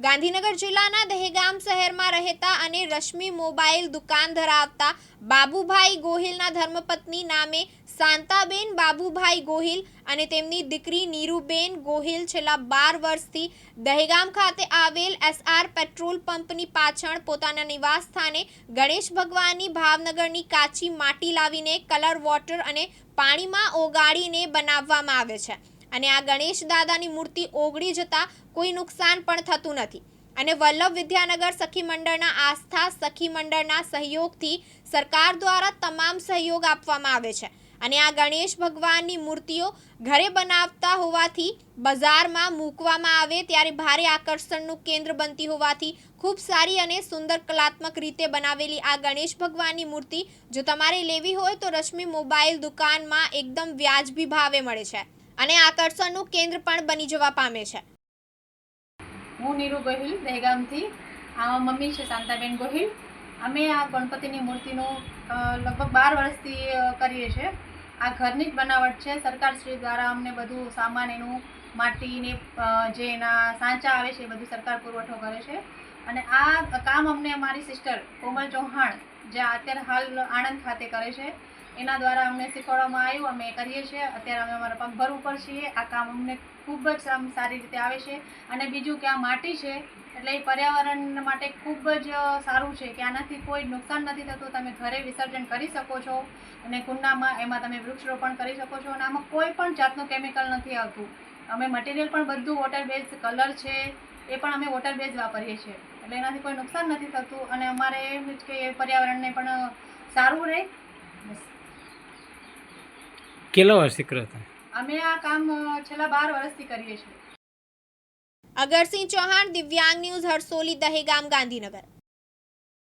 ગાંધીનગર જિલ્લાના દહેગામ શહેરમાં રહેતા અને રશ્મિ મોબાઈલ દુકાન ધરાવતા બાબુભાઈ ગોહિલના ધર્મપત્ની નામે શાંતાબેન બાબુભાઈ ગોહિલ અને તેમની દીકરી નીરુબેન ગોહિલ છેલ્લા બાર વર્ષથી દહેગામ ખાતે આવેલ એસઆર પેટ્રોલ પંપની પાછળ પોતાના નિવાસ સ્થાને ગણેશ ભગવાનની ભાવનગરની કાચી માટી લાવીને કલર વોટર અને પાણીમાં ઓગાળીને બનાવવામાં આવે છે. અને આ ગણેશ દાદાની મૂર્તિ ઓગળી જતા કોઈ નુકસાન પણ થતું નથી. અને વલ્લભ વિદ્યાનગર સખી મંડળના આસ્થા સખી મંડળના સહયોગથી સરકાર દ્વારા તમામ સહયોગ આપવામાં આવે છે. અને આ ગણેશ ભગવાનની મૂર્તિઓ ઘરે બનાવતા હોવાથી બજારમાં મૂકવામાં આવે ત્યારે ભારે આકર્ષણનું કેન્દ્ર બનતી હોવાથી ખૂબ સારી અને સુંદર કલાત્મક રીતે બનાવેલી આ ગણેશ ભગવાનની મૂર્તિ જો તમારે લેવી હોય તો રશ્મિ મોબાઈલ દુકાનમાં એકદમ વ્યાજબી ભાવે મળે છે. અને આકર્ષણનું કેન્દ્ર પણ બની જવા પામે છે. હું નીરુ ગોહિલ, દહેગામથી. આમાં મમ્મી છે, શાંતાબેન ગોહિલ. અમે આ ગણપતિની મૂર્તિનું લગભગ બાર વર્ષથી કરીએ છીએ. આ ઘરની જ બનાવટ છે. સરકારશ્રી દ્વારા અમને બધું સામાન એનું માટીને જે એના સાંચા આવે છે એ બધું સરકાર પુરવઠો કરે છે. અને આ કામ અમને અમારી સિસ્ટર કોમલ ચૌહાણ, જે અત્યારે હાલ આણંદ ખાતે કરે છે, એના દ્વારા અમને શીખવાડવામાં આવ્યું. અમે કરીએ છીએ. અત્યારે અમે અમારા પગભર ઉપર છીએ. આ કામ અમને ખૂબ જ સારી રીતે આવે છે. અને બીજું કે આ માટી છે, એટલે એ પર્યાવરણ માટે ખૂબ જ સારું છે કે આનાથી કોઈ નુકસાન નથી થતું. તમે ઘરે વિસર્જન કરી શકો છો અને કુંડામાં એમાં તમે વૃક્ષરોપણ કરી શકો છો. અને આમાં કોઈ પણ જાતનું કેમિકલ નથી આવતું. અમે મટીરિયલ પણ બધું વોટર બેઝ કલર છે એ પણ અમે વોટર બેઝ વાપરીએ છીએ. એટલે એનાથી કોઈ નુકસાન નથી થતું અને અમારે એમ જ કે પર્યાવરણને પણ સારું રહે. કેટલા વર્ષથી કરો અમે આ કામ છેલ્લા બાર વર્ષથી કરીએ છીએ. અગરસિંહ ચૌહાણ દિવ્યાંગ ન્યૂઝ હરસોલી દહેગામ ગાંધીનગર.